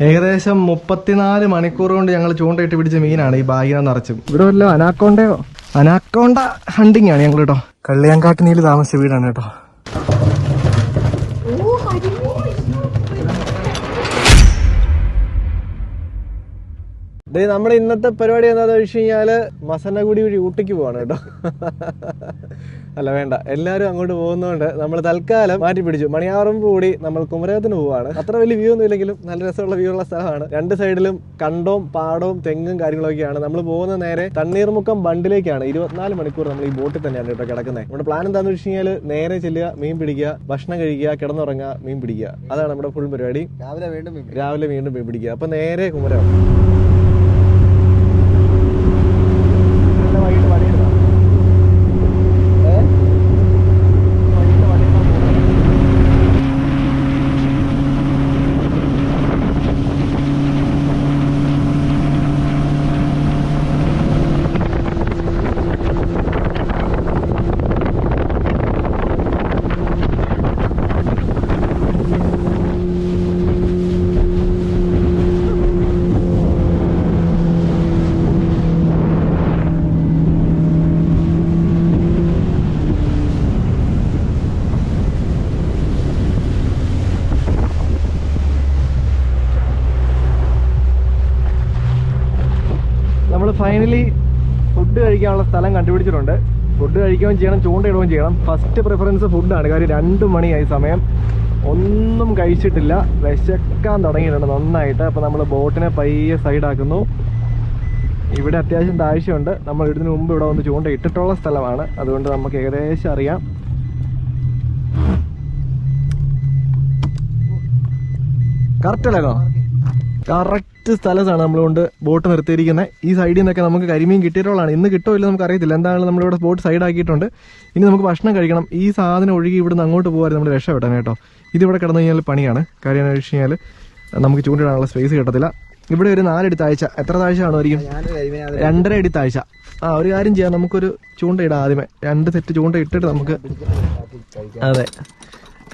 ഏകദേശം മുപ്പത്തിനാല് മണിക്കൂർ കൊണ്ട് ഞങ്ങൾ ചൂണ്ടയിട്ട് പിടിച്ച മീനാണ് ഈ ബാഗിനെ നിറച്ചും. ഇവിടെ വല്ല അനാക്കോണ്ടയോ? അനാക്കോണ്ട ഹണ്ടിങ് ആണ് ഞങ്ങൾ കേട്ടോ കള്ളിയാങ്കാട്ടിനിയിൽ താമസിച്ച വീടാണ് കേട്ടോ ദേ നമ്മുടെ ഇന്നത്തെ പരിപാടി എന്താണെന്ന് വെച്ച് കഴിഞ്ഞാൽ മസനഗുടി വഴി ഊട്ടിക്ക് പോവാണ് കേട്ടോ അല്ല വേണ്ട. എല്ലാവരും അങ്ങോട്ട് പോകുന്നതുകൊണ്ട് നമ്മൾ തൽക്കാലം മാറ്റി പിടിച്ചു. മണിയാറമ്പ് കൂടി നമ്മൾ കുമരകത്തിന് പോവാണ്. അത്ര വലിയ വ്യൂ ഒന്നും ഇല്ലെങ്കിലും നല്ല രസമുള്ള വ്യൂ ഉള്ള സ്ഥലമാണ്. രണ്ട് സൈഡിലും കണ്ടവും പാടവും തെങ്ങും കാര്യങ്ങളൊക്കെയാണ്. നമ്മൾ പോകുന്ന നേരെ തണ്ണീർമുക്കം ബണ്ടിലേക്കാണ്. ഇരുപത്തിനാല് മണിക്കൂർ നമ്മൾ ഈ ബോട്ടിൽ തന്നെയാണ് കേട്ടോ കിടക്കുന്നത്. നമ്മുടെ പ്ലാൻ എന്താണെന്ന് വെച്ച് കഴിഞ്ഞാൽ നേരെ ചെല്ലുക മീൻ പിടിക്കുക ഭക്ഷണം കഴിക്കുക കിടന്നുറങ്ങുക മീൻ പിടിക്കുക. അതാണ് നമ്മുടെ ഫുൾ പരിപാടി. രാവിലെ വീണ്ടും രാവിലെ വീണ്ടും മീൻ പിടിക്കുക. അപ്പൊ നേരെ കുമരം നമ്മൾ ഫൈനലി ഫുഡ് കഴിക്കാനുള്ള സ്ഥലം കണ്ടുപിടിച്ചിട്ടുണ്ട്. ഫുഡ് കഴിക്കുകയും ചെയ്യണം ചൂണ്ടയിടുകയും ചെയ്യണം. ഫസ്റ്റ് പ്രിഫറൻസ് ഫുഡാണ് കാര്യം രണ്ട് മണിയായി സമയം. ഒന്നും കഴിച്ചിട്ടില്ല. വിശക്കാൻ തുടങ്ങിയിട്ടുണ്ട് നന്നായിട്ട്. അപ്പോൾ നമ്മൾ ബോട്ടിനെ പയ്യെ സൈഡാക്കുന്നു. ഇവിടെ അത്യാവശ്യം താഴ്ചയുണ്ട് നമ്മൾ ഇടുന്നതിന് മുമ്പ് ഇവിടെ വന്ന് ചൂണ്ട ഇട്ടിട്ടുള്ള സ്ഥലമാണ്. അതുകൊണ്ട് നമുക്ക് ഏകദേശം അറിയാം. കറക്റ്റ് അല്ലായിരുന്നോ കറക്റ്റ് സ്ഥലത്താണ് നമ്മളുകൊണ്ട് ബോട്ട് നിർത്തിയിരിക്കുന്നത്. ഈ സൈഡിൽ നിന്നൊക്കെ നമുക്ക് കരിമീൻ കിട്ടിയിട്ടുള്ളതാണ്. ഇന്ന് കിട്ടുമോ ഇല്ല നമുക്ക് അറിയത്തില്ല. എന്താണെങ്കിലും നമ്മളിവിടെ ബോട്ട് സൈഡ് ആക്കിയിട്ടുണ്ട്. ഇനി നമുക്ക് ഭക്ഷണം കഴിക്കണം. ഈ സാധനം ഒഴുകി ഇവിടുന്ന് അങ്ങോട്ട് പോകാൻ നമ്മൾ രക്ഷപ്പെടാൻ കേട്ടോ. ഇതിവിടെ കിടന്നു കഴിഞ്ഞാൽ പണിയാണ്. കാര്യം എന്ന് വെച്ച് കഴിഞ്ഞാൽ നമുക്ക് ചൂണ്ടിടാനുള്ള സ്പേസ് കിട്ടത്തില്ല. ഇവിടെ ഒരു നാലടി താഴ്ച. എത്ര താഴ്ച കാണുമായിരിക്കും? രണ്ടര അടി താഴ്ച. ആ ഒരു കാര്യം ചെയ്യാം. നമുക്കൊരു ചൂണ്ട ഇടാം ആദ്യമേ. രണ്ട് സെറ്റ് ചൂണ്ട ഇട്ടിട്ട് നമുക്ക് അതെ.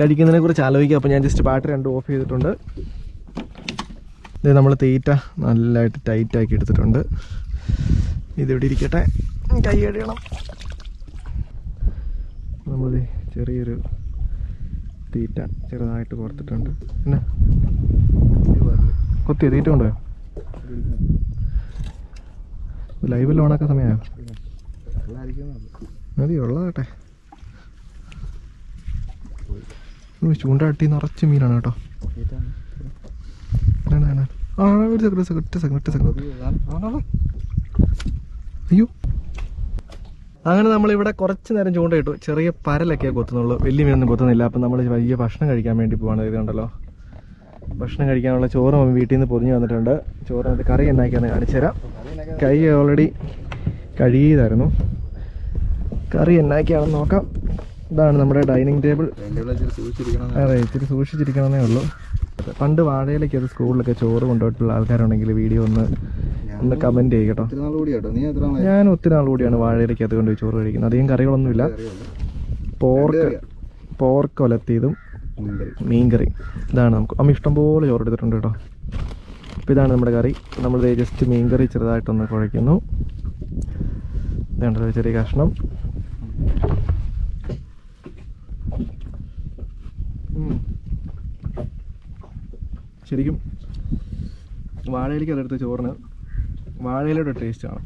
കഴിക്കുന്നതിനെ കുറിച്ച് ആലോചിക്കാം. അപ്പോൾ ഞാൻ ജസ്റ്റ് ബാറ്ററി രണ്ട് ഓഫ് ചെയ്തിട്ടുണ്ട്. ഇത് നമ്മൾ തീറ്റ നല്ലതായിട്ട് ടൈറ്റ് ആക്കി എടുത്തിട്ടുണ്ട്. ഇതിവിടെ ഇരിക്കട്ടെ. കൈ കഴുകണം. നമ്മൾ ചെറിയൊരു തീറ്റ ചെറുതായിട്ട് കോർത്തിട്ടുണ്ട്. പിന്നെ കൊത്തിയോ? തീറ്റ കൊണ്ടുപോയോ? ലൈവിൽ ഓണാക്കാൻ സമയമായോ? മതി ഉള്ളതാട്ടെ. ചൂണ്ടാട്ടി നിറച്ച് മീനാണ് കേട്ടോ. ഒരു സെക്കൻഡ് സെക്കൻഡ് ഒറ്റ സെക്കൻഡ് ഒറ്റ സെക്കൻഡ് അയ്യോ. അങ്ങനെ നമ്മളിവിടെ കുറച്ച് നേരം ചൂണ്ടയിട്ടു. ചെറിയ പരലൊക്കെ കൊത്തുന്നുള്ളൂ. വലിയ മീനൊന്നും കൊത്തുന്നില്ല. അപ്പം നമ്മൾ വലിയ ഭക്ഷണം കഴിക്കാൻ വേണ്ടി പോവാണ്. ഇതുണ്ടല്ലോ ഭക്ഷണം കഴിക്കാനുള്ള ചോറ് വീട്ടിൽ നിന്ന് പൊതിഞ്ഞ് വന്നിട്ടുണ്ട്. ചോറ് വന്നിട്ട് കറി ഉണ്ടാക്കിയാന്ന് കാണിച്ചു തരാം. കൈ ഓൾറെഡി കഴുകിയതായിരുന്നു. കറി എന്നാക്കിയാണെന്ന് നോക്കാം. ഇതാണ് നമ്മുടെ ഡൈനിങ് ടേബിൾ അതെ ഇത്തിരി സൂക്ഷിച്ചിരിക്കണമെന്നേ ഉള്ളൂ. പണ്ട് വാഴയിലേക്ക് അത് സ്കൂളിലൊക്കെ ചോറ് കൊണ്ടുപോയിട്ടുള്ള ആൾക്കാരുണ്ടെങ്കിൽ വീഡിയോ ഒന്ന് ഒന്ന് കമന്റ് ചെയ്യട്ടോ ഞാൻ ഒത്തിരി നാൾ കൂടിയാണ് വാഴയിലേക്ക് അത് കൊണ്ടുപോയി ചോറ് കഴിക്കുന്നത്. അധികം കറികളൊന്നുമില്ല. പോർക്ക് പോർക്ക് ഒലത്തിയതും മീൻകറി. ഇതാണ് നമുക്ക്. അമ്മ ഇഷ്ടംപോലെ ചോറ് എടുത്തിട്ടുണ്ട് കേട്ടോ. അപ്പോൾ ഇതാണ് നമ്മുടെ കറി. നമ്മൾ ജസ്റ്റ് മീൻകറി ചെറുതായിട്ടൊന്ന് കുഴയ്ക്കുന്നു. ഇതാണ് ചെറിയ കഷ്ണം. ഉം. ശരിക്കും വാഴയിലേക്ക് അതെടുത്ത ചോറിന് വാഴയിലയുടെ ടേസ്റ്റ് ആണ്.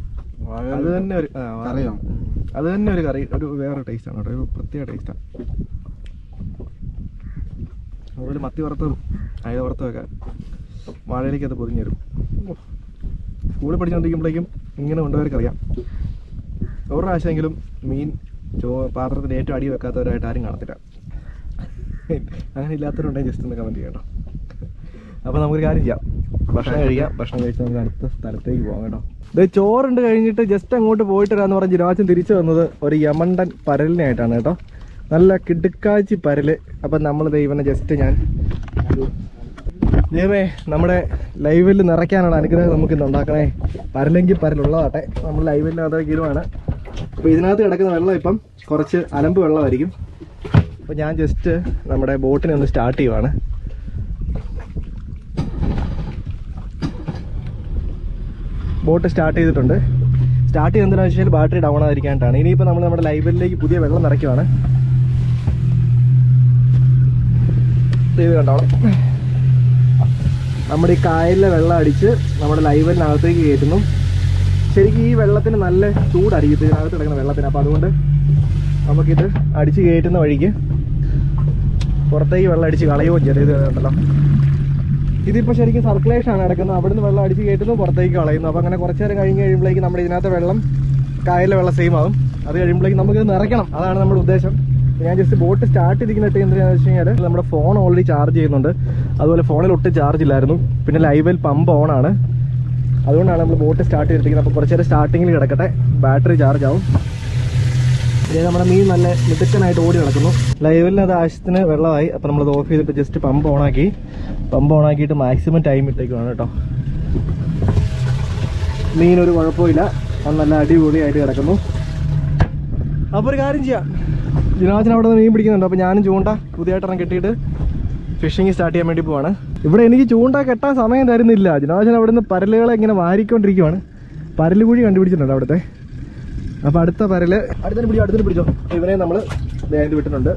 അത് തന്നെ ഒരു അറിയാം അത് തന്നെ ഒരു കറി ഒരു വേറെ ടേസ്റ്റ് ആണ് കേട്ടോ ഒരു പ്രത്യേക ടേസ്റ്റാണ് അതുപോലെ മത്തി വറുത്തതും അയല വറുത്തതൊക്കെ വാഴയിലേക്ക് അത് പൊതിഞ്ഞു തരും സ്കൂളിൽ പഠിച്ചുകൊണ്ടിരിക്കുമ്പോഴേക്കും ഇങ്ങനെ കൊണ്ടുപോയവർക്ക് അറിയാം ഒരു പ്രാവശ്യമെങ്കിലും മീൻ ചോ പാത്രത്തിൽ ഏറ്റവും അടി വെക്കാത്തവരായിട്ട് ആരും കാണത്തില്ല. അങ്ങനെ ഇല്ലാത്തവരുണ്ടെങ്കിൽ ജസ്റ്റ് ഒന്ന് കമന്റ് ചെയ്യാം കേട്ടോ. അപ്പോൾ നമുക്കൊരു കാര്യം ചെയ്യാം. ഭക്ഷണം കഴിക്കാം. ഭക്ഷണം കഴിച്ച് നമുക്ക് അടുത്ത സ്ഥലത്തേക്ക് പോകാം കേട്ടോ. ഇത് ചോറുണ്ട് കഴിഞ്ഞിട്ട് ജസ്റ്റ് അങ്ങോട്ട് പോയിട്ട് വരാന്ന് പറഞ്ഞ് ജിനാച്ചൻ തിരിച്ചു വന്നത് ഒരു യമണ്ടൻ പരലിനായിട്ടാണ് കേട്ടോ. നല്ല കിടുക്കാച്ചി പരൽ. അപ്പം നമ്മൾ ദൈവനെ ജസ്റ്റ് ഞാൻ ദൈവമേ നമ്മുടെ ലൈവിൽ നിറയ്ക്കാനുള്ള അനുഗ്രഹം നമുക്ക് ഇന്ന് ഉണ്ടാക്കണേ. പരലെങ്കിൽ പരലുള്ളതാട്ടെ നമ്മൾ ലൈവിൽ അതൊരു കിലുവാണ് അപ്പോൾ ഇതിനകത്ത് കിടക്കുന്ന വെള്ളം ഇപ്പം കുറച്ച് അലമ്പ് വെള്ളമായിരിക്കും. അപ്പോൾ ഞാൻ ജസ്റ്റ് നമ്മുടെ ബോട്ടിനെ ഒന്ന് സ്റ്റാർട്ട് ചെയ്യുവാണ്. ബോട്ട് സ്റ്റാർട്ട് ചെയ്തിട്ടുണ്ട്. സ്റ്റാർട്ട് ചെയ്യുന്നതെന്ന് വെച്ചാൽ ബാറ്ററി ഡൗൺ ആയിരിക്കാനായിട്ടാണ് ഇനിയിപ്പോൾ നമ്മൾ നമ്മുടെ ലൈബ്രറിയിലേക്ക് പുതിയ വെള്ളം നിറയ്ക്കുവാണ്. കണ്ടോളാം നമ്മുടെ ഈ കായലിലെ വെള്ളം അടിച്ച് നമ്മുടെ ലൈവലിനകത്തേക്ക് കയറ്റുന്നു. ശരിക്കും ഈ വെള്ളത്തിന് നല്ല ചൂടായിരിക്കും ഇതിനകത്ത് കിടക്കുന്ന വെള്ളത്തിന്. അപ്പോൾ അതുകൊണ്ട് നമുക്കിത് അടിച്ച് കയറ്റുന്ന വഴിക്ക് പുറത്തേക്ക് വെള്ളം അടിച്ച് കളയുകയും ചെയ്യും. കണ്ടല്ലോ ഇതിപ്പോൾ ശരിക്കും സർക്കുലേഷൻ ആണ് നടക്കുന്നത് അവിടുന്ന് വെള്ളം അടിച്ച് കയറ്റുന്നു പുറത്തേക്ക് കളയുന്നു. അപ്പോൾ അങ്ങനെ കുറച്ച് നേരം കഴിഞ്ഞ് കഴിയുമ്പോഴേക്ക് നമ്മുടെ ഇതിനകത്ത് വെള്ളം കായലിലെ വെള്ളം സെയിം ആകും അത് കഴിയുമ്പോഴേക്ക് നമുക്കിത് നിറയ്ക്കണം. അതാണ് നമ്മുടെ ഉദ്ദേശം. ഞാൻ ജസ്റ്റ് ബോട്ട് സ്റ്റാർട്ട് ചെയ്തിരിക്കുന്നിട്ട് എന്താണെന്ന് വെച്ച് കഴിഞ്ഞാൽ നമ്മുടെ ഫോൺ ഓൾറെഡി ചാർജ് ചെയ്യുന്നുണ്ട്. അതുപോലെ ഫോണിൽ ഒട്ടും ചാർജ് ഇല്ലായിരുന്നു. പിന്നെ ലൈവൽ പമ്പ് ഓൺ ആണ്. അതുകൊണ്ടാണ് നമ്മൾ ബോട്ട് സ്റ്റാർട്ട് ചെയ്തിരിക്കുന്നത്. അപ്പോൾ കുറച്ച് നേരം സ്റ്റാർട്ടിങ്ങിൽ കിടക്കട്ടെ. ബാറ്ററി ചാർജ് ആവും. ഇതേ നമ്മുടെ മീൻ നല്ല മിടുക്കനായിട്ട് ഓടി നടക്കുന്നു. ലൈവിൽ അത് ആവശ്യത്തിന് വെള്ളമായി. അപ്പം നമ്മളത് ഓഫ് ചെയ്തിട്ട് ജസ്റ്റ് പമ്പ് ഓണാക്കി പമ്പ് ഓണാക്കിയിട്ട് മാക്സിമം ടൈം ഇട്ടേക്കുവാണ് കേട്ടോ. മീൻ ഒരു കുഴപ്പമില്ല. അത് നല്ല അടിപൊളിയായിട്ട് കിടക്കുന്നു. അപ്പോൾ ഒരു കാര്യം ചെയ്യാം. ജിനാജൻ അവിടെ നിന്ന് മീൻ പിടിക്കുന്നുണ്ട്. അപ്പോൾ ഞാനും ചൂണ്ട പുതിയതായിട്ടെണ്ണം കെട്ടിയിട്ട് ഫിഷിങ് സ്റ്റാർട്ട് ചെയ്യാൻ വേണ്ടി പോവാണ്. ഇവിടെ എനിക്ക് ചൂണ്ട കെട്ടാൻ സമയം തരുന്നില്ല. ജിനാജൻ അവിടെ നിന്ന് പരലുകളെ ഇങ്ങനെ വാരിക്കൊണ്ടിരിക്കുവാണ്. പരലുകുഴി കണ്ടുപിടിച്ചിട്ടുണ്ട് അവിടുത്തെ? അപ്പൊ അടുത്ത പരൽ അടുത്തന്നെ പിടിച്ചോ അടുത്തന്നെ പിടിച്ചോ. ഇവനെ നമ്മൾ വേണ്ടി വിട്ടിട്ടുണ്ട്.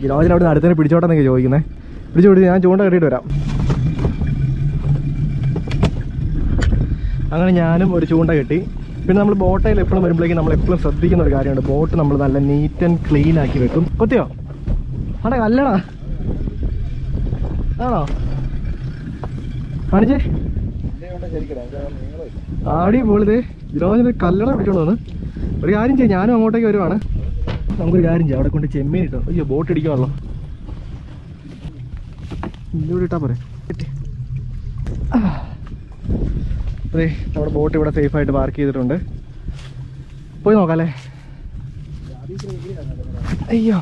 ജിനോജിന് അവിടെ നിന്ന് അടുത്തന്നെ പിടിച്ചോട്ടെന്നൊക്കെ ചോദിക്കുന്നത് പിടിച്ചു പിടിച്ച് ഞാൻ ചൂണ്ട കെട്ടിയിട്ട് വരാം. അങ്ങനെ ഞാനും ഒരു ചൂണ്ട കെട്ടി. പിന്നെ നമ്മൾ ബോട്ടയിൽ എപ്പോഴും വരുമ്പോഴേക്കും നമ്മൾ എപ്പോഴും ശ്രദ്ധിക്കുന്ന ഒരു കാര്യമുണ്ട്. ബോട്ട് നമ്മൾ നല്ല നീറ്റ് ആൻഡ് ക്ലീൻ ആക്കി വെക്കും. കൊത്തിയോ? ആടെ കല്ലടാ. ആണോ? കാണിച്ചേ? ആടി പോളിതേ. വിനോദിന് കല്ലട വന്ന് ഒരു കാര്യം ചെയ്യാം ഞാനും അങ്ങോട്ടേക്ക് വരുവാണ്. നമുക്കൊരു കാര്യം ചെയ്യാം. അവിടെ കൊണ്ട് ചെമ്മീൻ ഇട്ടോ. അയ്യോ ബോട്ട് ഇടിക്കുവാണല്ലോ ഇന്നിവിടെ ഇട്ടാ പോരെ. നമ്മുടെ ബോട്ട് ഇവിടെ സേഫ് ആയിട്ട് പാർക്ക് ചെയ്തിട്ടുണ്ട്. പോയി നോക്കാം അല്ലേ അയ്യോ.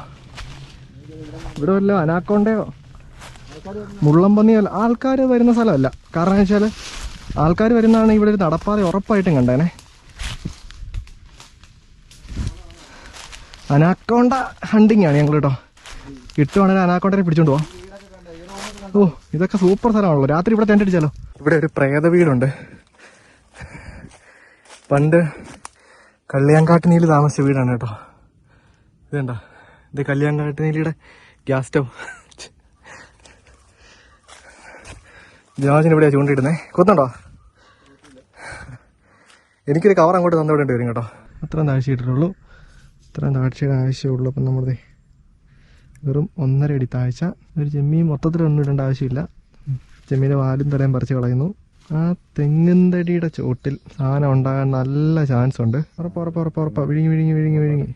ഇവിടെ വല്ല അനാക്കോണ്ടയോ? മുള്ളംപന്നിയോ ആൾക്കാർ വരുന്ന സ്ഥലമല്ല. കാരണം വെച്ചാൽ ആൾക്കാർ വരുന്നതാണ് ഇവിടെ ഒരു നടപ്പാതെ ഉറപ്പായിട്ടും കണ്ടേനെ. അനാക്കോണ്ട ഹണ്ടിങ് ആണ് ഞങ്ങൾ കേട്ടോ കിട്ടുവാണെങ്കിൽ അനാക്കോണ്ടനെ പിടിച്ചോണ്ട് പോവാം. ഓ ഇതൊക്കെ സൂപ്പർ സ്ഥലമാണല്ലോ. രാത്രി ഇവിടെ ടെന്റ് അടിച്ചാലോ? ഇവിടെ ഒരു പ്രേത വീടുണ്ട്. പണ്ട് കള്ളിയാങ്കാട്ടുനീൽ താമസിച്ച വീടാണ് കേട്ടോ. ഇതേണ്ട കണ്ടോ? ഇത് കല്യാങ്കാട്ടുനീലിയുടെ ഗ്യാസ് സ്റ്റവ് ജനാജിന് ഇവിടെ ചൂണ്ടിയിടുന്നേ. കൊത്തണ്ടോ എനിക്കൊരു കവർ അങ്ങോട്ട് തന്നവിടേണ്ടി വരും കേട്ടോ. അത്രയും താഴ്ച ഇട്ടിട്ടുള്ളൂ. ഇത്രയും താഴ്ചയുടെ ആവശ്യമുള്ളൂ. അപ്പം നമ്മുടെ വെറും ഒന്നര അടി താഴ്ച. ഒരു ചെമ്മീൻ മൊത്തത്തിലൊന്നും ഇടേണ്ട ആവശ്യമില്ല. ചെമ്മീന്റെ വാലും തലയും പറിച്ച് കളയുന്നു. ആ തെങ്ങിന്തടിയുടെ ചോട്ടിൽ സാധനം ഉണ്ടാകാൻ നല്ല ചാൻസ് ഉണ്ട്. ഉറപ്പ് ഉറപ്പ് ഉറപ്പ് ഉറപ്പ്. വിഴുങ്ങി വിഴുങ്ങി വിഴുങ്ങി വിഴുങ്ങി.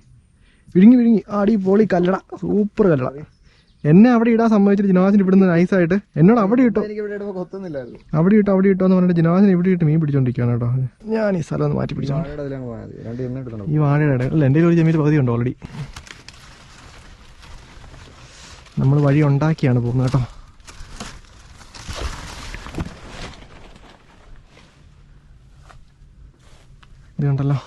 വിഴുങ്ങി വിഴുങ്ങി. ആടി പൊളി കല്ലട. സൂപ്പർ കല്ലട. എന്നെ അവിടെ ഇടാൻ സമ്മതിച്ചിട്ട് ജിനവാസിന് ഇവിടുന്ന് നൈസായിട്ട് എന്നോട് അവിടെ ഇട്ടോ? അവിടെ ഇട്ടോ അവിടെ ഇട്ടോ എന്ന് പറഞ്ഞിട്ട് ജിനവാസിന് ഇവിടെ ഇട്ട് മീൻ പിടിച്ചോണ്ടിരിക്കുകയാണ് കേട്ടോ. ഞാൻ ഈ സ്ഥലം ഒന്ന് മാറ്റി പിടിച്ചോ ഈ വാഴയുടെ അല്ല എന്റെ ഒരു ജമീൽ പകുതി ഉണ്ട് ഓൾറെഡി നമ്മൾ വഴി ഉണ്ടാക്കിയാണ് പോകുന്നത് കേട്ടോ. ഇതുണ്ടല്ലോ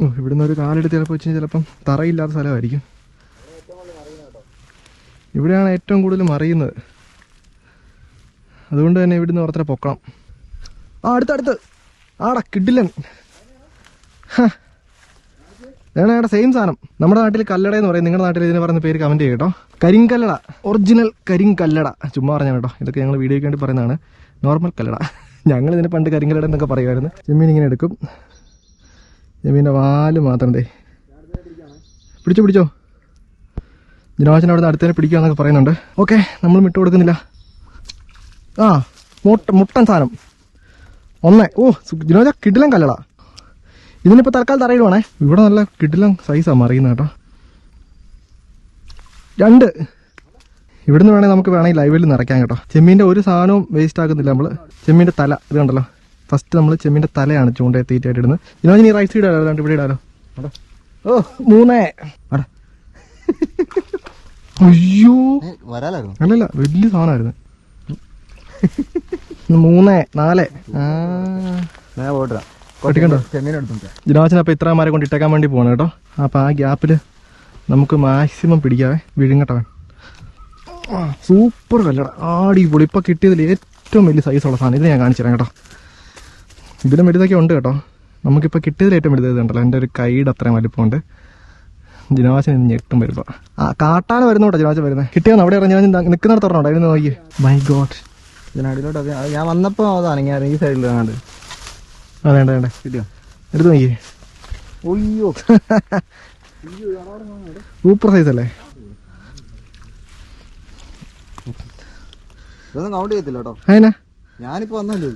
ഓ ഇവിടുന്ന് ഒരു കാലെടുത്ത് ചിലപ്പോൾ വെച്ച് ചിലപ്പം തറയില്ലാത്ത സ്ഥലമായിരിക്കും. ഇവിടെയാണ് ഏറ്റവും കൂടുതൽ മറിയുന്നത്. അതുകൊണ്ട് തന്നെ ഇവിടുന്ന് ഓർത്തര പൊക്കണം. ആ അടുത്തടുത്ത് ആടാ കിട്ടില്ല ഏടാ ഞങ്ങളുടെ സെയിം സാധനം. നമ്മുടെ നാട്ടിൽ കല്ലട എന്ന് പറയും. നിങ്ങളുടെ നാട്ടിൽ ഇതിന് പറയുന്ന പേര് കമന്റ് ചെയ്യും കേട്ടോ. കരിങ്കല്ലട. ഒറിജിനൽ കരിങ്കല്ലട. ചുമ്മാ പറഞ്ഞാൽ കേട്ടോ. ഇതൊക്കെ ഞങ്ങൾ വീഡിയോയ്ക്ക് വേണ്ടി പറയുന്നതാണ്. നോർമൽ കല്ലട. ഞങ്ങൾ ഇതിന് പണ്ട് കരിങ്കല്ലട എന്നൊക്കെ പറയുമായിരുന്നു. ജമീൻ ഇങ്ങനെ എടുക്കും. ചെമ്മീന്റെ വാൽ മാത്രം ദേ. പിടിച്ചോ പിടിച്ചോ. ജിനോജൻ അവിടെ നിന്ന് പിടിക്കുക എന്നൊക്കെ പറയുന്നുണ്ട്. ഓക്കെ നമ്മൾ മിട്ട് കൊടുക്കുന്നില്ല. ആ മുട്ട മുട്ടൻ സാധനം. ഒന്ന്. ഓ ജനോജ കിടിലം കല്ലട. ഇതിനിപ്പോൾ തൽക്കാലം തറയിടുവാണേ. ഇവിടെ നല്ല കിടിലം സൈസാണ് മറിയുന്നത് കേട്ടോ. രണ്ട്. ഇവിടുന്ന് വേണേൽ നമുക്ക് വേണമെങ്കിൽ ലൈവിൽ നിറയ്ക്കാം കേട്ടോ. ചെമ്മീന്റെ ഒരു സാധനവും വേസ്റ്റ് ആക്കുന്നില്ല നമ്മൾ ചെമ്മീന്റെ തല ഇത് കണ്ടല്ലോ ഫസ്റ്റ് നമ്മൾ ചെമ്മീന്റെ തലയാണ് ചൂണ്ടയെ തീറ്റയായിട്ട് ഇടുന്നത്. ഈ റൈസ് ഇടാലോ? രണ്ട് ഇവിടെ ഇടാലോ. ഓ മൂന്നേ. അവിടെ അയ്യോ. വരാലായിരുന്നു? അല്ലല്ല വലിയ സാധനമായിരുന്നു. മൂന്ന് നാലേ. അപ്പോൾ ഇത്രമാരെ കൊണ്ട് ഇട്ടേക്കാൻ വേണ്ടി പോണ കേട്ടോ. അപ്പൊ ആ ഗ്യാപ്പിൽ നമുക്ക് മാക്സിമം പിടിക്കാവേ. വിഴുങ്ങട്ടവൻ. സൂപ്പർ കല്ലട. ആടി പൊളി ഇപ്പൊ കിട്ടിയതിൽ ഏറ്റവും വലിയ സൈസുള്ള സാധനം. ഇത് ഞാൻ കാണിച്ചു തരാം കേട്ടോ. ഇതിലും വലുതൊക്കെ ഉണ്ട് കേട്ടോ. നമുക്കിപ്പോൾ കിട്ടിയതിൽ ഏറ്റവും വലുത് ഇതുണ്ടല്ലോ. എന്റെ ഒരു കൈയുടെ അത്രയും വലിപ്പമുണ്ട് ജിനാവാശൻ ഇന്ന് ഞെട്ടും വരുമ്പോ ആ കാട്ടാന വരുന്നോട്ടോ ജിനാവാശൻ വരുന്നത് കിട്ടിയാന്ന്? അവിടെ ഇറങ്ങി നിൽക്കുന്നിടത്ത് പറഞ്ഞോ അതിന് നോക്കി മൈ ഗോഡ് ഇതിനടിയിലോട്ട് ഞാൻ വന്നപ്പോ അതാണ് ഞാൻ ഈ സൈഡിൽ ആ വേണ്ട വേണ്ട. കിട്ടിയോ? എടുത്ത് നോക്കിയേ. ഒയ്യോ സൂപ്പർ സൈസ് അല്ലേ? ഇതൊന്നും കൗണ്ട് ചെയ്യത്തില്ല കേട്ടോ. അതിനാ ഞാനിപ്പോ വന്നല്ലോ.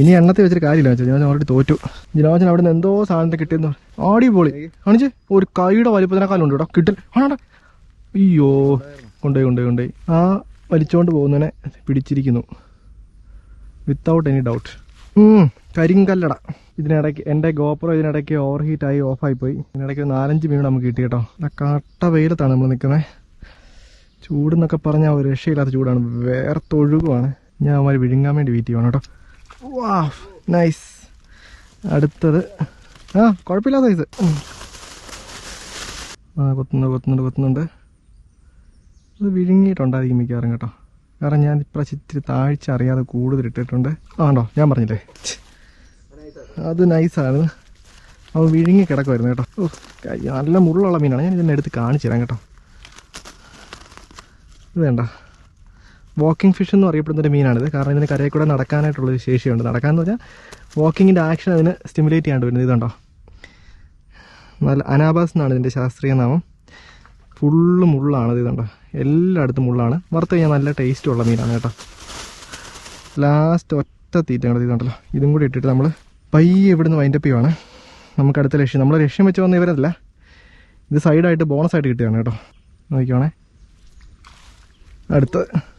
ഇനി എണ്ണത്തെ വെച്ചിട്ട് കാര്യമില്ല വെച്ചാൽ ജിനോജൻ ഓൾറെഡി തോറ്റു. ജിനോജൻ അവിടെ നിന്ന് എന്തോ സാധനത്തെ കിട്ടിയെന്ന് ആടി പോളി കാണിച്ച്? ഒരു കൈയുടെ വലിപ്പത്തിനേക്കാൾ ഉണ്ട് കേട്ടോ. കിട്ടൽ. അയ്യോ. കൊണ്ടുപോയി കൊണ്ടുപോയി കൊണ്ടുപോയി. ആ വലിച്ചോണ്ട് പോകുന്നതിനെ പിടിച്ചിരിക്കുന്നു. വിത്തൗട്ട് എനി ഡൗട്ട് കരിങ്കല്ലട. ഇതിനിടയ്ക്ക് എന്റെ ഗോപ്രോ ഇതിനിടയ്ക്ക് ഓവർ ഹീറ്റ് ആയി ഓഫായി പോയി ഇതിനിടയ്ക്ക് ഒരു നാലഞ്ച് മിനിറ്റ് നമുക്ക് കിട്ടി കേട്ടോ. കട്ട വെയിലത്താണ് നമ്മൾ നിൽക്കുന്നത്. ചൂടെന്നൊക്കെ പറഞ്ഞാൽ ഒരു രക്ഷയില്ലാത്ത ചൂടാണ്. വേർത്തൊഴുകുവാണ് ഞാൻ അവന്മാർ വിഴുങ്ങാൻ വേണ്ടി വെയിറ്റ് ചെയ്യുവാണ് കേട്ടോ. വാ നൈസ് അടുത്തത്. ആ കുഴപ്പമില്ല സൈസ് ആ കൊത്തുന്നുണ്ട് കൊത്തുന്നുണ്ട് കൊത്തുന്നുണ്ട്. അത് വിഴുങ്ങിയിട്ടുണ്ടായിരിക്കും മിക്കവാറും കേട്ടോ. കാരണം ഞാൻ ഇപ്രാവശ്യം ഇത്തിരി താഴ്ച അറിയാതെ കൂടുതൽ ഇട്ടിട്ടുണ്ട്. ആണ്ടോ ഞാൻ പറഞ്ഞില്ലേ. അത് നൈസാണ് അവൻ വിഴുങ്ങി കിടക്കുമായിരുന്നു കേട്ടോ. ഓ നല്ല മുള്ളുള്ള മീനാണ്. ഞാൻ ഇതിനെ എടുത്ത് കാണിച്ചു തരാം കേട്ടോ. ഇത് വേണ്ട. വാക്കിംഗ് ഫിഷ് എന്ന് അറിയപ്പെടുന്ന ഒരു മീനാണിത് കാരണം ഇതിന് കരയിൽ കൂടെ നടക്കാനായിട്ടുള്ളൊരു ശേഷിയുണ്ട്. നടക്കാന്ന് പറഞ്ഞാൽ വാക്കിങ്ങിന്റെ ആക്ഷൻ അതിന് സ്റ്റിമുലേറ്റ് ചെയ്യാണ്ട് വരുന്നത്. ഇതുണ്ടോ? നല്ല അനാബാസ് എന്നാണ് ഇതിന്റെ ശാസ്ത്രീയ നാമം. ഫുള്ള് മുള്ളാണ് ഇത് ഇതുണ്ടോ എല്ലായിടത്തും മുള്ളാണ്. വറുത്ത് കഴിഞ്ഞാൽ നല്ല ടേസ്റ്റ് ഉള്ള മീനാണ് കേട്ടോ. ലാസ്റ്റ് ഒറ്റ തീറ്റ കണ്ടത് ഇതുണ്ടല്ലോ ഇതും കൂടി ഇട്ടിട്ട് നമ്മൾ പയ്യെ ഇവിടുന്ന് വൈൻഡപ്പ് ചെയ്യുവാണ്. നമുക്ക് അടുത്ത ലക്ഷ്യം. നമ്മൾ ലക്ഷ്യം വെച്ച് വന്ന ഇവരല്ല. ഇത് സൈഡായിട്ട് ബോണസ് ആയിട്ട് കിട്ടുകയാണ് കേട്ടോ. നോക്കിക്കോണേ. അടുത്ത്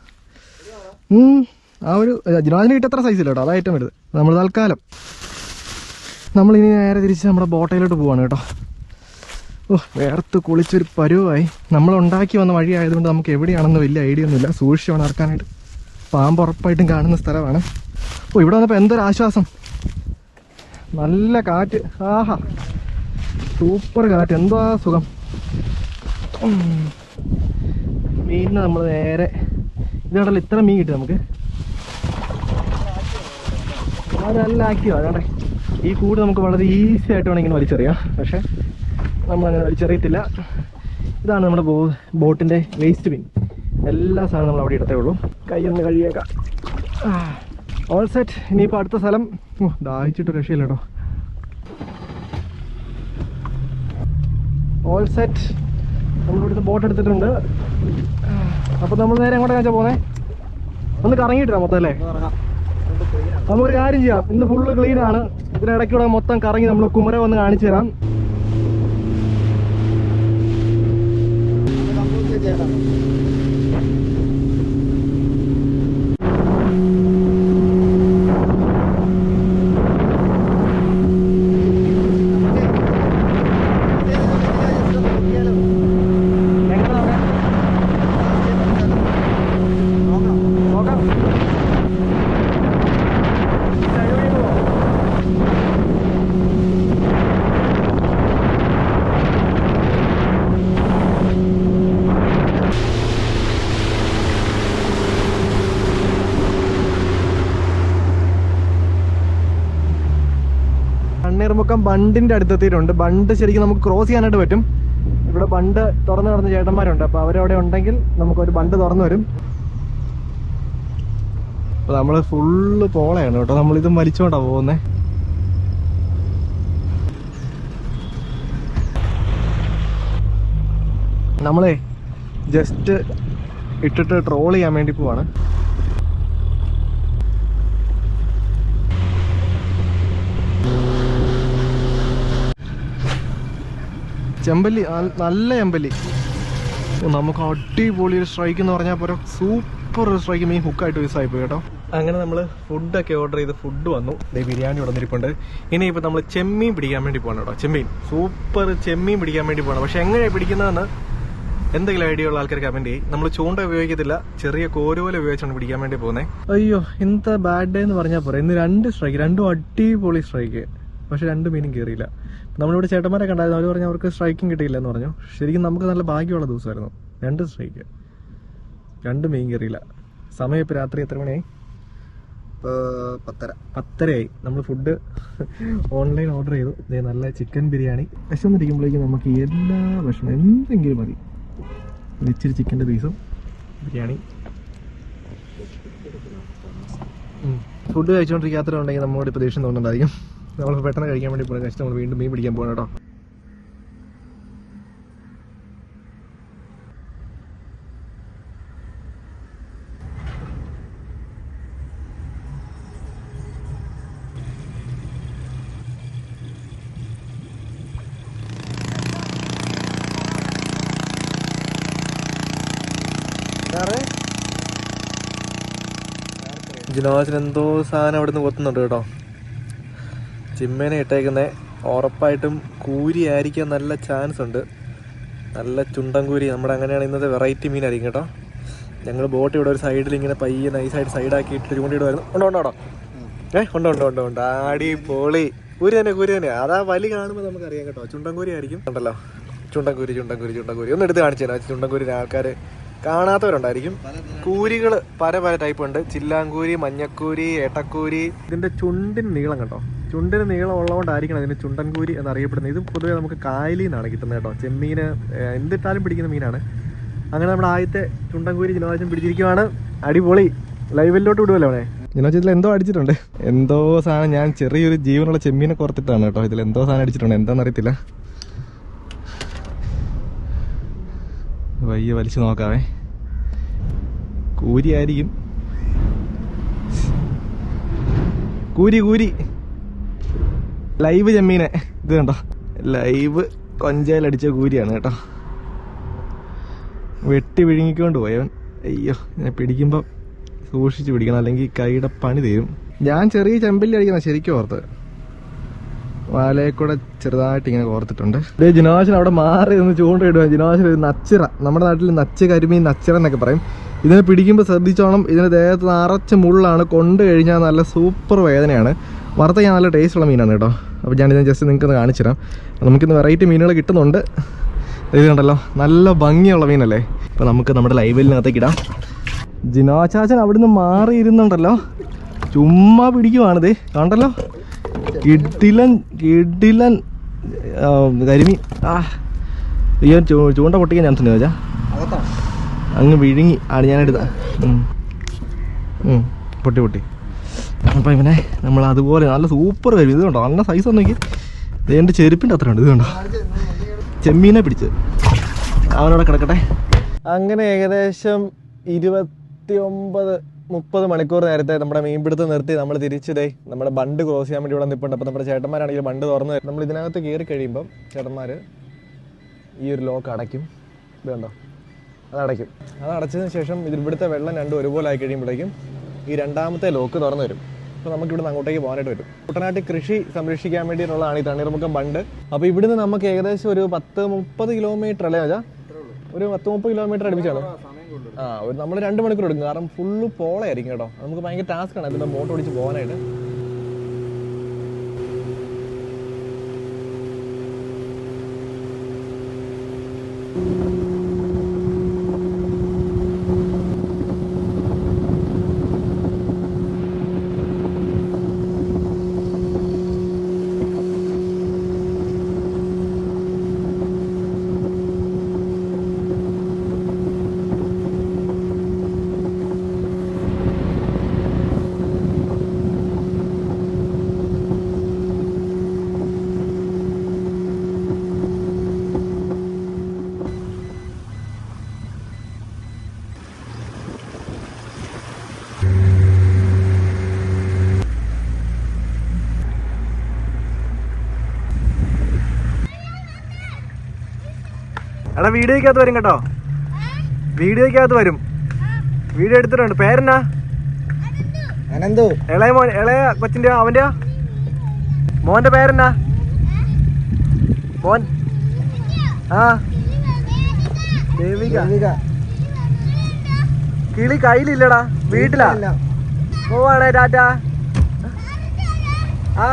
ആ ഒരു ജിനാദിന് സൈസ് ഇല്ല കേട്ടോ. അതാ ഏറ്റവും വലുത്. നമ്മൾ തൽക്കാലം. നമ്മളിനി നേരെ തിരിച്ച് നമ്മുടെ ബോട്ടയിലോട്ട് പോവാണ് കേട്ടോ. ഓ വേർത്ത് കുളിച്ചൊരു പരുവായി. നമ്മൾ ഉണ്ടാക്കി വന്ന വഴി ആയതുകൊണ്ട് നമുക്ക് എവിടെയാണെന്ന് വലിയ ഐഡിയ ഒന്നുമില്ല സൂക്ഷിച്ച് വേണം ഇറക്കാനായിട്ട് പാമ്പ് ഉറപ്പായിട്ടും കാണുന്ന സ്ഥലമാണ്. ഓ ഇവിടെ വന്നപ്പോൾ എന്തൊരു ആശ്വാസം. നല്ല കാറ്റ്. ആഹാ. സൂപ്പർ കാറ്റ്. എന്തോ സുഖം. മീനിന് നമ്മൾ നേരെ ഇതാണല്ലോ ഇത്ര മീൻ കിട്ടി നമുക്ക്. അത് നല്ല ആക്റ്റീവാ അതാണ്ടേ ഈ കൂട് നമുക്ക് വളരെ ഈസി ആയിട്ട് വേണമെങ്കിൽ വലിച്ചെറിയാം. പക്ഷേ നമ്മളങ്ങനെ വലിച്ചെറിയത്തില്ല. ഇതാണ് നമ്മുടെ ബോ ബോട്ടിന്റെ വേസ്റ്റ് ബിൻ എല്ലാ സാധനവും നമ്മൾ അവിടെ ഇടത്തേ ഉള്ളൂ. കൈ ഒന്ന് കഴുകിയേക്കാം. ഓൾ സെറ്റ് ഇനിയിപ്പോൾ അടുത്ത സ്ഥലം. ഓ ദാഹിച്ചിട്ട് രക്ഷയില്ല കേട്ടോ ഓൾ സെറ്റ് നമ്മളിവിടുത്തെ ബോട്ട് എടുത്തിട്ടുണ്ട് അപ്പോൾ നമ്മൾ നേരെ എങ്ങോട്ടാ വെച്ചാൽ പോന്നെ? ഒന്ന് കറങ്ങിയിട്ടാ മൊത്തം അല്ലേ? നമുക്കൊരു കാര്യം ചെയ്യാം. ഇന്ന് ഫുള്ള് ക്ലീൻ ആണ്. ഇതിനിടയ്ക്കൂടെ മൊത്തം കറങ്ങി നമ്മൾ കുമര വന്ന് കാണിച്ചു തരാം. കണ്ണീർമുക്കം ബണ്ടിന്റെ അടുത്തെത്തിയിട്ടുണ്ട്. ബണ്ട് ശരിക്കും നമുക്ക് ക്രോസ് ചെയ്യാനായിട്ട് പറ്റും. ഇവിടെ ബണ്ട് തുറന്നു കിടന്ന ചേട്ടന്മാരുണ്ട്. അപ്പൊ അവരവിടെ ഉണ്ടെങ്കിൽ നമുക്കൊരു ബണ്ട് തുറന്നു വരും. അപ്പോൾ നമ്മൾ ഫുള്ള് പോളയാണ് കേട്ടോ. നമ്മളിത് മരിച്ചോണ്ടാ പോകുന്നേ. നമ്മളെ ജസ്റ്റ് ഇട്ടിട്ട് ട്രോൾ ചെയ്യാൻ വേണ്ടി പോവാണ്. ചെമ്പല്ലി നല്ല ചെമ്പല്ലി. നമുക്ക് അടിപൊളി ഒരു സ്ട്രൈക്ക് എന്ന് പറഞ്ഞാൽ പോരാ. സൂപ്പർ ഒരു സ്ട്രൈക്ക് മീൻ ഹുക്കായിട്ട് യൂസായി പോയി കേട്ടോ. അങ്ങനെ നമ്മൾ ഫുഡൊക്കെ ഓർഡർ ചെയ്ത് ഫുഡ് വന്നു. ദേ ബിരിയാണി വന്നിരിപ്പുണ്ട്. ഇനി ഇപ്പൊ നമ്മൾ ചെമ്മീൻ പിടിക്കാൻ വേണ്ടി പോകണം കേട്ടോ. ചെമ്മീൻ. സൂപ്പർ ചെമ്മീൻ പിടിക്കാൻ വേണ്ടി പോകണം പക്ഷെ എങ്ങനെയാണ് പിടിക്കുന്നതെന്ന് എന്തെങ്കിലും ഐഡിയ ഉള്ള ആൾക്കാർ കമന്റ് ചെയ്യും. നമ്മൾ ചൂണ്ട ഉപയോഗിക്കത്തില്ല. ചെറിയ കോരുപോലെ ഉപയോഗിച്ചാണ് പിടിക്കാൻ വേണ്ടി പോകുന്നത് അയ്യോ ഇന്നത്തെ ബാഡ് ഡേ എന്ന് പറഞ്ഞാൽ പോരാ. ഇന്ന് രണ്ട് സ്ട്രൈക്ക് രണ്ടും അടിപൊളി സ്ട്രൈക്ക് പക്ഷെ രണ്ട് മീനും കയറിയില്ല നമ്മളിവിടെ ചേട്ടന്മാരെ കണ്ടായിരുന്നു. അവർ പറഞ്ഞു അവർക്ക് സ്ട്രൈക്കും കിട്ടിയില്ല എന്ന് പറഞ്ഞു. ശരിക്കും നമുക്ക് നല്ല ഭാഗ്യമുള്ള ദിവസമായിരുന്നു. രണ്ട് സ്ട്രൈക്ക് രണ്ട് മീൻ കയറിയില്ല സമയം ഇപ്പോൾ രാത്രി എത്ര മണിയായി? പത്തര. പത്തരയായി. നമ്മൾ ഫുഡ് ഓൺലൈൻ ഓർഡർ ചെയ്തു. നല്ല ചിക്കൻ ബിരിയാണി. വിശന്നിരിക്കുമ്പോഴേക്കും നമുക്ക് എല്ലാ ഭക്ഷണം എന്തെങ്കിലും മതി. ഇച്ചിരി ചിക്കന്റെ പീസും ബിരിയാണി. ഫുഡ് കഴിച്ചുകൊണ്ടിരിക്കാത്തതുണ്ടെങ്കിൽ നമ്മളോട് ഇപ്പോൾ ദേഷ്യം തോന്നുന്നുണ്ടായിരിക്കും. നമ്മൾ പെട്ടെന്ന് കഴിക്കാൻ വേണ്ടി പോകണം കഴിച്ച് നമ്മൾ വീണ്ടും മീൻ പിടിക്കാൻ പോകണം കേട്ടോ. ജിനോജിനെന്തോ എന്തോ സാധനം അവിടെ നിന്ന് കൊത്തുന്നുണ്ട് കേട്ടോ. ചിമ്മേനെ ഇട്ടേക്കുന്നേ. ഉറപ്പായിട്ടും കൂരി ആയിരിക്കാൻ നല്ല ചാൻസ് ഉണ്ട്. നല്ല ചുണ്ടൻ കൂരി നമ്മുടെ അങ്ങനെയാണ് ഇന്നത്തെ വെറൈറ്റി മീനായിരിക്കും കേട്ടോ. ഞങ്ങൾ ബോട്ട് ഇവിടെ ഒരു സൈഡിൽ ഇങ്ങനെ പയ്യെ നൈസായിട്ട് സൈഡാക്കി ഇട്ട് ചൂണ്ടിയിടുമായിരുന്നു ഉണ്ടോ ഉണ്ടോ ഉണ്ടോ? ഏ ഉണ്ടോ ഉണ്ടോ ഉണ്ടോ ഉണ്ട്? ആടി പോളി കൂരി തന്നെ കൂരി തന്നെ. അതാ വലി കാണുമ്പോൾ നമുക്കറിയാം കേട്ടോ. ചുണ്ടൻകൂരി ആയിരിക്കും. ഉണ്ടല്ലോ. ചുണ്ടൻകൂരി ചുണ്ടൻകൂരി ചുണ്ടൻകൂരി ഒന്ന് എടുത്ത് കാണിച്ചു തരാം. ചുണ്ടൻകൂരി ആൾക്കാർ കാണാത്തവരുണ്ടായിരിക്കും. കൂരികൾ പല പല ടൈപ്പ് ഉണ്ട്. ചില്ലാങ്കൂരി മഞ്ഞക്കൂരി ഏട്ടക്കൂരി. ഇതിന്റെ ചുണ്ടിന് നീളം കണ്ടോ? ചുണ്ടിന് നീളം ഉള്ളതുകൊണ്ടായിരിക്കണം ഇതിന് ചുണ്ടൻകൂരി എന്നറിയപ്പെടുന്നത്. ഇത് പൊതുവെ നമുക്ക് കായലിൽ നിന്നാണ് കിട്ടുന്നത് കേട്ടോ. ചെമ്മീന് എന്തിട്ടാലും പിടിക്കുന്ന മീനാണ്. അങ്ങനെ നമ്മുടെ ആദ്യത്തെ ചുണ്ടൻകൂരി ജിനോജം പിടിച്ചിരിക്കുവാണ്. അടിപൊളി. ലൈവിലോട്ട് വിടുമല്ലോ അവനെ ജിനോജത്തിൽ എന്തോ അടിച്ചിട്ടുണ്ട്? എന്തോ സാധനം ഞാൻ ചെറിയൊരു ജീവനുള്ള ചെമ്മീനെ കോർത്തിട്ടാണ് കേട്ടോ. ഇതിൽ എന്തോ സാധനം അടിച്ചിട്ടുണ്ട്. എന്താണെന്ന് അറിയത്തില്ല. വയ്യ വലിച്ചു നോക്കാവേ. കൂരിയായിരിക്കും കൂരി കൂരി. ലൈവ് ചെമ്മീനെ ഇത് കണ്ടോ? ലൈവ് കൊഞ്ചയിലടിച്ച കൂരിയാണ് കേട്ടോ. വെട്ടി വിഴുങ്ങിക്കൊണ്ട് പോയവൻ. അയ്യോ ഞാൻ പിടിക്കുമ്പോൾ സൂക്ഷിച്ച് പിടിക്കണം അല്ലെങ്കിൽ കൈയുടെ പണി തീരും. ഞാൻ ചെറിയ ചെമ്പല്ലി അടിക്കണം ശരിക്കും ഓർത്ത്. വാലയെ കൂടെ ചെറുതായിട്ട് ഇങ്ങനെ ഓർത്തിട്ടുണ്ട് ഇതേ ജിനോശൻ അവിടെ മാറി നിന്ന് ചൂണ്ടയിടുക ജിനോശൻ ഒരു നച്ചിറ. നമ്മുടെ നാട്ടിൽ നച്ച കരിമീൻ നച്ചിറ എന്നൊക്കെ പറയും. ഇതിനെ പിടിക്കുമ്പോൾ ശ്രദ്ധിച്ചോണം. ഇതിന് ദേഹത്ത് നിറച്ച മുള്ളാണ് കൊണ്ടു കഴിഞ്ഞാൽ നല്ല സൂപ്പർ വേദനയാണ്. വറുത്ത ഞാൻ നല്ല ടേസ്റ്റുള്ള മീനാണ് കേട്ടോ. അപ്പോൾ ഞാനിത് ജസ്റ്റ് നിങ്ങൾക്ക് കാണിച്ചു തരാം നമുക്കിന്ന് വെറൈറ്റി മീനുകൾ കിട്ടുന്നുണ്ട്. ഇത് കണ്ടല്ലോ നല്ല ഭംഗിയുള്ള മീനല്ലേ? അപ്പോൾ നമുക്ക് നമ്മുടെ ലൈവിലിനകത്തേക്ക് ഇടാം. ജിനോചാച്ചൻ അവിടുന്ന് നിന്ന് മാറിയിരുന്നുണ്ടല്ലോ. ചുമ്മാ പിടിക്കുവാണിത്. കണ്ടല്ലോ? കിടിലൻ കിടിലൻ കരിമി കരിമീൻ. ആ അയ്യോ ചൂ- ചൂണ്ട പൊട്ടിക്കാൻ ഞാൻ തന്നെ വെച്ചാ അങ്ങ് വിഴുങ്ങി. ആണ് ഞാനെടുത്ത. പൊട്ടി പൊട്ടി. അപ്പം ഇവനെ നമ്മൾ അതുപോലെ നല്ല സൂപ്പർ വരും. ഇത് കണ്ടോ? നല്ല സൈസ് ഒന്നെങ്കിൽ എന്റെ ചെരുപ്പിന്റെ അത്ര ഉണ്ട് ഇത് കണ്ടോ? ചെമ്മീനെ പിടിച്ച്. അവനവിടെ കിടക്കട്ടെ. അങ്ങനെ ഏകദേശം ഇരുപത്തി ഒമ്പത് മുപ്പത് മണിക്കൂർ നേരത്തെ നമ്മുടെ മീൻപിടുത്തം നിർത്തി. നമ്മൾ തിരിച്ചിതേ നമ്മുടെ ബണ്ട് ക്രോസ് ചെയ്യാൻ വേണ്ടി ഇവിടെ നിൽപ്പുണ്ട് അപ്പോൾ നമ്മുടെ ചേട്ടന്മാരാണെങ്കിൽ ബണ്ട് തുറന്ന്. നമ്മൾ ഇതിനകത്ത് കയറി കഴിയുമ്പം ചേട്ടന്മാർ ഈ ഒരു ലോക്ക് അടയ്ക്കും. ഇത് കണ്ടോ? അത് അടയ്ക്കും. അത് അടച്ചതിന് ശേഷം ഇതിവിടുത്തെ വെള്ളം രണ്ടും ഒരുപോലെ ആയി കഴിയുമ്പോഴേക്കും ഈ രണ്ടാമത്തെ ലോക്ക് തുറന്നു വരും അപ്പോൾ നമുക്ക് ഇവിടുന്ന് അങ്ങോട്ടേക്ക് പോകാനായിട്ട് വരും കുട്ടനാട്ടിൽ കൃഷി സംരക്ഷിക്കാൻ വേണ്ടിയിട്ടുള്ളതാണ് ഈ തണ്ണീർമുക്കം ബണ്ട് അപ്പോൾ ഇവിടുന്ന് നമുക്ക് ഏകദേശം ഒരു പത്ത് മുപ്പത് കിലോമീറ്റർ അല്ലേ അജാ ഒരു പത്ത് മുപ്പത് കിലോമീറ്റർ അടുപ്പിച്ചാണ്. ആ ഒരു നമ്മൾ രണ്ട് മണിക്കൂർ എടുക്കും. കാരണം ഫുള്ള് പോളയായിരിക്കും കേട്ടോ. നമുക്ക് ഭയങ്കര ടാസ്ക് ആണ് ഇതിന്റെ ബോട്ട് ഓടിച്ച് പോകാനായിട്ട്. എടാ വീഡിയോക്കകത്ത് വരും കേട്ടോ. വീഡിയോക്കകത്ത് വരും. വീഡിയോ എടുത്തിട്ടുണ്ട്. പേരെന്നാ? അനന്തു. ഇളയ മോൻ ഇളയ കൊച്ചിന്റെ അവന്റെ മോന്റെ പേരെന്നാ? മോൻ. ആ. ദേവിക. കിളി കയ്യിലില്ലടാ വീട്ടിലാ. പോവാണേ ടാറ്റ. ആ.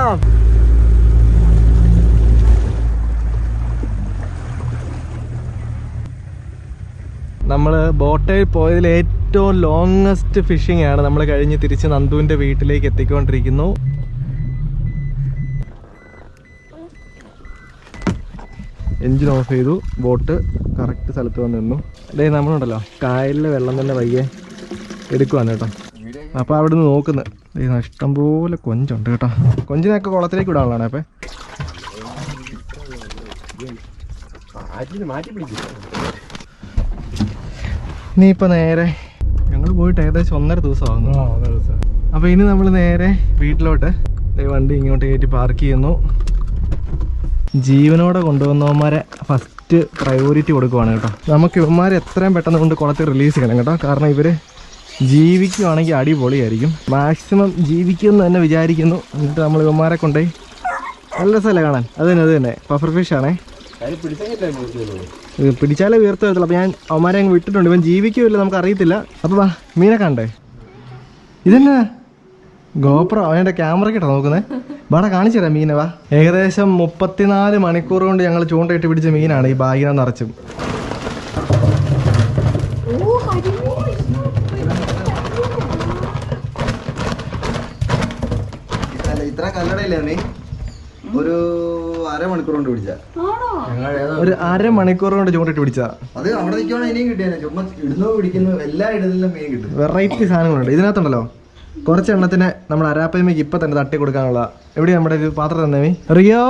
നമ്മൾ ബോട്ടയിൽ പോയതിൽ ഏറ്റവും ലോങ്ങസ്റ്റ് ഫിഷിംഗ് ആണ് നമ്മൾ കഴിഞ്ഞ് തിരിച്ച് നന്ദുവിന്റെ വീട്ടിലേക്ക് എത്തിക്കൊണ്ടിരിക്കുന്നു. എഞ്ചിൻ ഓഫ് ചെയ്തു ബോട്ട് കറക്റ്റ് സ്ഥലത്ത് വന്ന് നിന്നു. ഡേ നമ്മളുണ്ടല്ലോ കായലിലെ വെള്ളം തന്നെ വയ്യെ എടുക്കുവാണ് കേട്ടോ. അപ്പോൾ അവിടെ നിന്ന് നോക്കുന്നത് ഇഷ്ടംപോലെ കൊഞ്ചുണ്ട് കേട്ടോ. കൊഞ്ചിനൊക്കെ കുളത്തിലേക്ക് വിടാനുള്ളതാണ് അപ്പം. ഇനി ഇപ്പൊ നേരെ ഞങ്ങൾ പോയിട്ട് ഏകദേശം ഒന്നര ദിവസമാകുന്നു. അപ്പൊ ഇനി നമ്മൾ നേരെ വീട്ടിലോട്ട് വണ്ടി ഇങ്ങോട്ട് കയറ്റി പാർക്ക് ചെയ്യുന്നു. ജീവനോടെ കൊണ്ടുവന്നവന്മാരെ ഫസ്റ്റ് പ്രയോറിറ്റി കൊടുക്കുവാണ് കേട്ടോ. നമുക്ക് ഇവന്മാരെ എത്രയും പെട്ടെന്ന് കൊണ്ട് കുളത്തിൽ റിലീസ് ചെയ്യണം കേട്ടോ. കാരണം ഇവർ ജീവിക്കുവാണെങ്കിൽ അടിപൊളിയായിരിക്കും. മാക്സിമം ജീവിക്കുമെന്ന് തന്നെ വിചാരിക്കുന്നു. എന്നിട്ട് നമ്മൾ ഇവന്മാരെ കൊണ്ടുപോയി നല്ല സ്ഥലം കാണാൻ. അത് തന്നെ അത് തന്നെ. പഫർ ഫിഷ് ആണേ പിടിച്ചാലേ ഉയർത്ത് വരത്തുള്ളൂ അപ്പോൾ ഞാൻ അവന്മാരെ അങ്ങ് വിട്ടിട്ടുണ്ട്. ഇവൻ ജീവിക്കുമില്ല നമുക്ക് അറിയത്തില്ല. അപ്പോൾ വാ മീനെ കണ്ടേ ഇതെന്നാ? ഗോപ്രോ അവന്റെ ക്യാമറ കിട്ടാ നോക്കുന്നത് വാടാ കാണിച്ചു തരാം മീനെ വാ. ഏകദേശം മുപ്പത്തിനാല് മണിക്കൂർ കൊണ്ട് ഞങ്ങൾ ചൂണ്ടയിട്ട് പിടിച്ച മീനാണ് ഈ ബാഗിനെ നിറച്ചും. ഇത്ര കല്ലടയില്ലേ നീ? ഒരു അരമണിക്കൂർ കൊണ്ട് പിടിച്ച. ഒരു അരമണിക്കൂർ കൊണ്ട് ചൂണ്ടിട്ട് പിടിച്ചതാ അത് അവിടെ നിൽക്കുവാണെങ്കിൽ ഇനിയും കിട്ടിയാനെ ചുമ്മാ ഇടുന്നോ പിടിക്കുന്നു എല്ലാ ഇടലിലും മീൻ കിട്ടും. വെറൈറ്റി സാധനങ്ങളുണ്ട്. ഇതിനകത്തുണ്ടല്ലോ കുറച്ച് എണ്ണത്തിന് നമ്മൾ അരാപ്പയ്മയ്ക്ക് ഇപ്പൊ തന്നെ തട്ടി കൊടുക്കാനുള്ള എവിടെയാ നമ്മുടെ ഒരു പാത്രം തന്നെ റിയോ?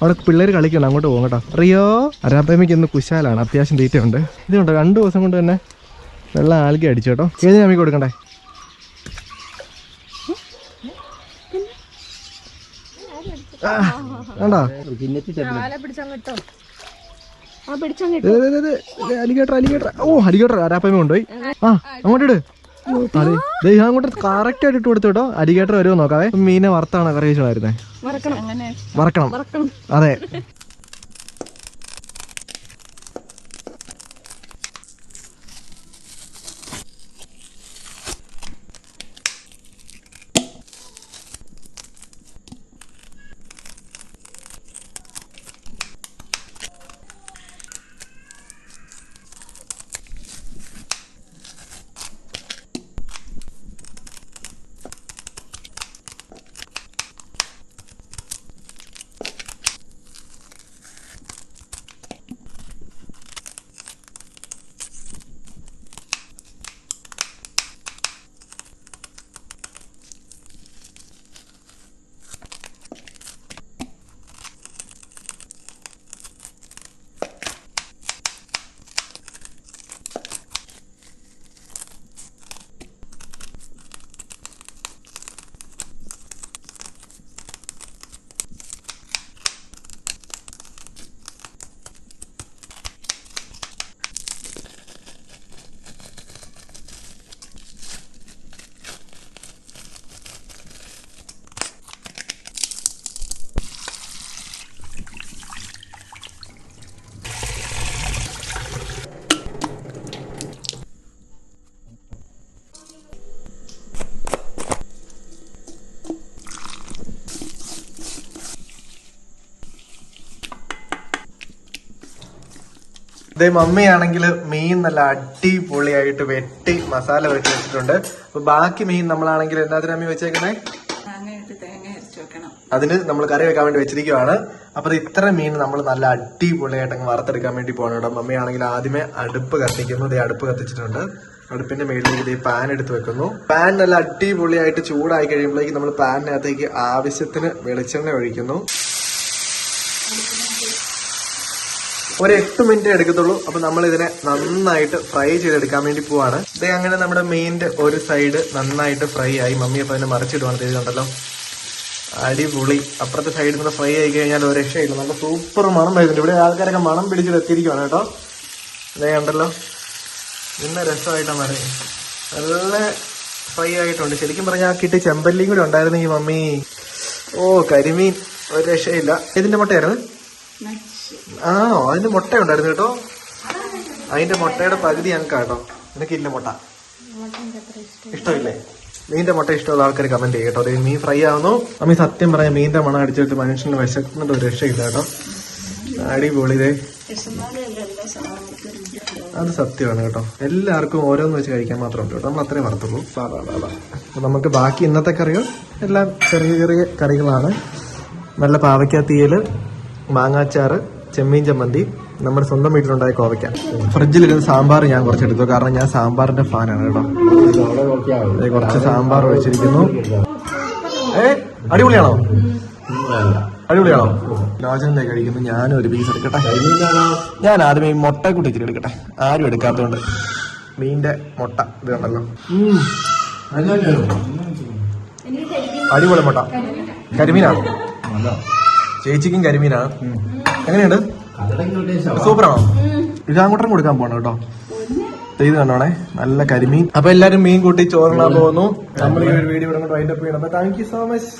അവിടെ പിള്ളേർ കളിക്കണം അങ്ങോട്ട് പോകും കേട്ടോ. റിയോ? അരാപ്പയ്മയ്ക്ക് ഇന്ന് കുശാലാണ് അത്യാവശ്യം തീറ്റയുണ്ട്. ഇതുണ്ട് രണ്ടു ദിവസം കൊണ്ട് തന്നെ വെള്ളം ആൽക്കി അടിച്ചു കേട്ടോ. ഏത് അമ്മയ്ക്ക് കൊടുക്കണ്ടേ ആ, വേണ്ടോ അലിഗേറ്റർ അലിഗേറ്റർ. ഓ അലിഗേറ്റർ. അരാപ്പയ്മ കൊണ്ടുപോയി? ആ അങ്ങോട്ട് ഇട്. അതെ. അങ്ങോട്ട് കറക്റ്റ് ആയിട്ട് ഇട്ട് കൊടുത്തു കേട്ടോ. അലിഗേറ്റർ വരുമോ നോക്കാവേ. മീനെ വറുത്താണ് കറി വെച്ചോളായിരുന്നേ വറക്കണം. അതെ. ഇതേ മമ്മിയാണെങ്കിൽ മീൻ നല്ല അടിപൊളിയായിട്ട് വെട്ടി മസാല വെട്ടി വെച്ചിട്ടുണ്ട്. അപ്പൊ ബാക്കി മീൻ നമ്മളാണെങ്കിൽ എന്നാത്തിനാ മീൻ വെച്ചേക്കണേ അതിന് നമ്മൾ കറി വെക്കാൻ വേണ്ടി വെച്ചിരിക്കുവാണ്. അപ്പൊ ഇത്ര മീൻ നമ്മൾ നല്ല അടിപൊളിയായിട്ട് അങ്ങ് വറുത്തെടുക്കാൻ വേണ്ടി പോകണം കേട്ടോ. മമ്മിയാണെങ്കിൽ ആദ്യമേ അടുപ്പ് കത്തിക്കുന്നു. ഇതേ അടുപ്പ് കത്തിച്ചിട്ടുണ്ട്. അടുപ്പിന്റെ മേളിലേക്ക് ഇതേ പാൻ എടുത്ത് വെക്കുന്നു. പാൻ നല്ല അടിപൊളിയായിട്ട് ചൂടായി കഴിയുമ്പോഴേക്ക് നമ്മൾ പാനിനകത്തേക്ക് ആവശ്യത്തിന് വെളിച്ചെണ്ണ ഒഴിക്കുന്നു. ഒരു എട്ട് മിനിറ്റ് എടുക്കത്തുള്ളൂ. അപ്പൊ നമ്മൾ ഇതിനെ നന്നായിട്ട് ഫ്രൈ ചെയ്തെടുക്കാൻ വേണ്ടി പോവാണ്. ഇത് അങ്ങനെ നമ്മുടെ മെയിന്റെ ഒരു സൈഡ് നന്നായിട്ട് ഫ്രൈ ആയി. മമ്മി അപ്പൊ അതിനെ മറിച്ചിടുവാണ്. ചെയ്തുണ്ടല്ലോ അടിപൊളി. അപ്പുറത്തെ സൈഡിൽ നിന്ന് ഫ്രൈ ആയി കഴിഞ്ഞാൽ ഒരു രക്ഷയില്ല. നല്ല സൂപ്പർ മണം വരുന്നുണ്ട്. ഇവിടെ ആൾക്കാരൊക്കെ മണം പിടിച്ചിട്ട് എത്തിയിരിക്കുവാണ് കേട്ടോ. ഇതേ കണ്ടല്ലോ ഇന്ന രസമായിട്ടാണ് മരം. നല്ല ഫ്രൈ ആയിട്ടുണ്ട്. ശരിക്കും പറഞ്ഞാൽ ആ കിട്ടി ചെമ്പല്ലിയും കൂടി ഉണ്ടായിരുന്നെങ്കിൽ മമ്മി. ഓ കരിമീൻ. ഒരു രക്ഷയില്ല. ഇതിന്റെ മുട്ടയായിരുന്നു? ആണോ അതിന്റെ മുട്ട ഉണ്ടായിരുന്നു കേട്ടോ. അതിന്റെ മുട്ടയുടെ പകുതി ഞങ്ങൾക്ക് കേട്ടോ നിനക്കില്ല മുട്ട. ഇഷ്ടമില്ലേ? മീന്റെ മുട്ട ഇഷ്ടമുള്ള ആൾക്കാർ കമന്റ് ചെയ്യും കേട്ടോ. ദേ മീൻ ഫ്രൈ ആവുന്നു. അമ്മ സത്യം പറയാം മീന്റെ മണം അടിച്ചിട്ട് മനുഷ്യന് വിശക്കുന്നുണ്ട് ഒരു രക്ഷയില്ല കേട്ടോ. അടിപൊളിതേ അത് സത്യമാണ് കേട്ടോ. എല്ലാവർക്കും ഓരോന്ന് വെച്ച് കഴിക്കാൻ മാത്രം ഉണ്ട് കേട്ടോ. നമ്മൾ അത്രേ വറുത്തുള്ളൂ. നമുക്ക് ബാക്കി ഇന്നത്തെ കറികൾ. എല്ലാം ചെറിയ ചെറിയ കറികളാണ്. നല്ല പാവയ്ക്ക മാങ്ങാച്ചാറ് ചെമ്മീൻ ചമ്മന്തി നമ്മുടെ സ്വന്തം വീട്ടിലുണ്ടായ കോവയ്ക്ക. ഫ്രിഡ്ജിലിരുന്ന് സാമ്പാർ ഞാൻ കുറച്ചെടുത്തു. കാരണം ഞാൻ സാമ്പാറിന്റെ ഫാനാണ് കേട്ടോ. കുറച്ച് സാമ്പാർ ഒഴിച്ചിരിക്കുന്നു ഏ അടിപൊളിയാണോ? അടിപൊളിയാണോ? ലോചനെ കഴിക്കുന്നു. ഞാനും ഒരു പീസ് എടുക്കട്ടെ. ഞാൻ ആദ്യമേ ഈ മുട്ട കൂട്ടി ഇച്ചിരി എടുക്കട്ടെ. ആരും എടുക്കാത്തോണ്ട് മീന്റെ മുട്ട ഇത് കണ്ടല്ലോ. അടിപൊളി മുട്ട. കരിമീനാണ്? ചേച്ചിക്കും കരിമീനാണ്. എങ്ങനെയുണ്ട്? സൂപ്പറാണോ? ഇതാങ്കൂട്ടം കൊടുക്കാൻ പോണം കേട്ടോ? ഇത് കണ്ടോണേ നല്ല കരിമീൻ. അപ്പൊ എല്ലാരും മീൻ കൂട്ടി ചോറിനാൻ പോകുന്നു. നമ്മൾ ഈ ഒരു വീഡിയോ ഇവിടെ വൈൻഡപ്പ് ചെയ്യണം അപ്പൊ താങ്ക് യു സോ മച്ച്